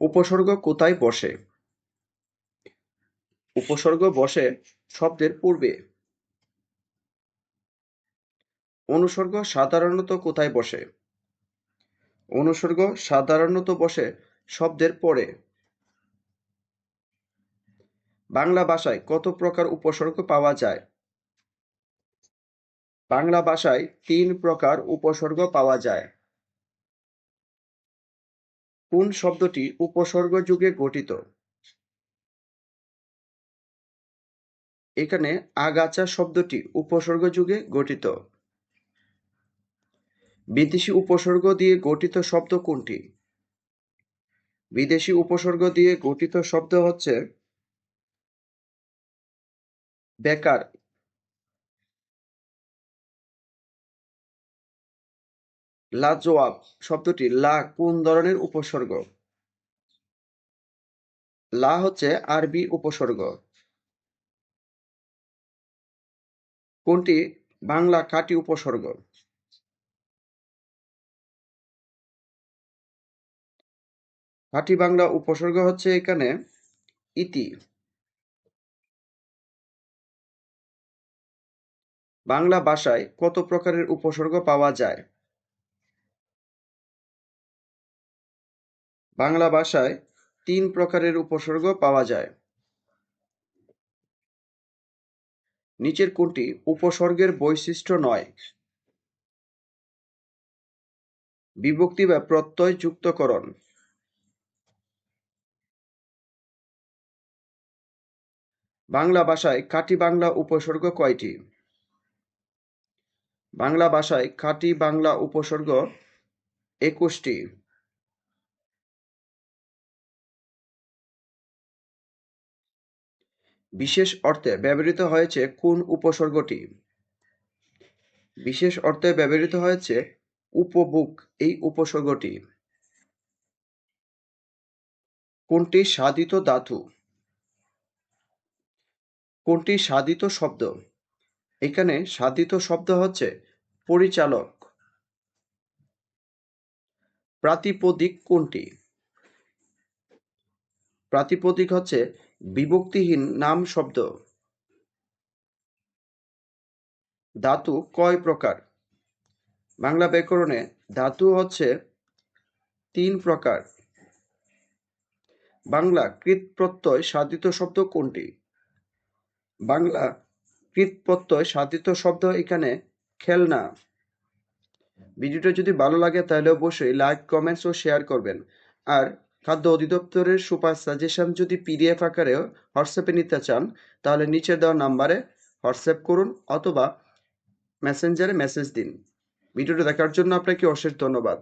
উপসর্গ কোথায় বসে? উপসর্গ বসে শব্দের পূর্বে। অনুসর্গ সাধারণত কোথায় বসে? অনুসর্গ সাধারণত বসে শব্দের পরে। বাংলা ভাষায় কত প্রকার উপসর্গ পাওয়া যায়? বাংলা ভাষায় তিন প্রকার উপসর্গ পাওয়া যায়। কোন শব্দটি উপসর্গ যুগে গঠিত? এখানে আগাছা শব্দটি উপসর্গ যুগে গঠিত। বিদেশি উপসর্গ দিয়ে গঠিত শব্দ কোনটি? বিদেশি উপসর্গ দিয়ে গঠিত শব্দ হচ্ছে বেকার লাজওয়াব শব্দটি লা কোন ধরনের উপসর্গ? লা হচ্ছে আরবি উপসর্গ। কোনটি? বাংলা কাটি উপসর্গ। খাঁটি বাংলা উপসর্গ হচ্ছে এখানে ইতি। বাংলা ভাষায় কত প্রকারের উপসর্গ পাওয়া যায়? বাংলা ভাষায় তিন প্রকারের উপসর্গ পাওয়া যায়। নিচের কোনটি? উপসর্গের বৈশিষ্ট্য নয়। বিভক্তি বা প্রত্যয় যুক্তকরণ। বাংলা ভাষায় খাঁটি বাংলা উপসর্গ কয়টি? বাংলা ভাষায় খাঁটি বাংলা উপসর্গ একুশটি। বিশেষ অর্থে ব্যবহৃত হয়েছে কোন উপসর্গটি? বিশেষ অর্থে ব্যবহৃত হয়েছে উপবুক এই উপসর্গটি। কোনটি সাধিত ধাতু? কোনটি সাধিত শব্দ? এখানে সাধিত শব্দ হচ্ছে পরিচালক। প্রাতিপদিক কোনটি? প্রাতিপদিক হচ্ছে বিভক্তিহীন নাম শব্দ। ধাতু কয় প্রকার? বাংলা ব্যাকরণে ধাতু হচ্ছে তিন প্রকার। বাংলা কৃত প্রত্যয় সাধিত শব্দ কোনটি? বাংলা কৃত প্রত্যয় সাধিত শব্দ এখানে খেলনা। ভিডিওটা যদি ভালো লাগে তাহলে অবশ্যই লাইক কমেন্টস ও শেয়ার করবেন। আর খাদ্য অধিদপ্তরের সুপার সাজেশন যদি পিডিএফ আকারে হোয়াটসঅ্যাপে নিতে চান, তাহলে নিচে দেওয়া নাম্বারে হোয়াটসঅ্যাপ করুন অথবা মেসেঞ্জারে মেসেজ দিন। ভিডিওটা দেখার জন্য আপনাকে অশেষ ধন্যবাদ।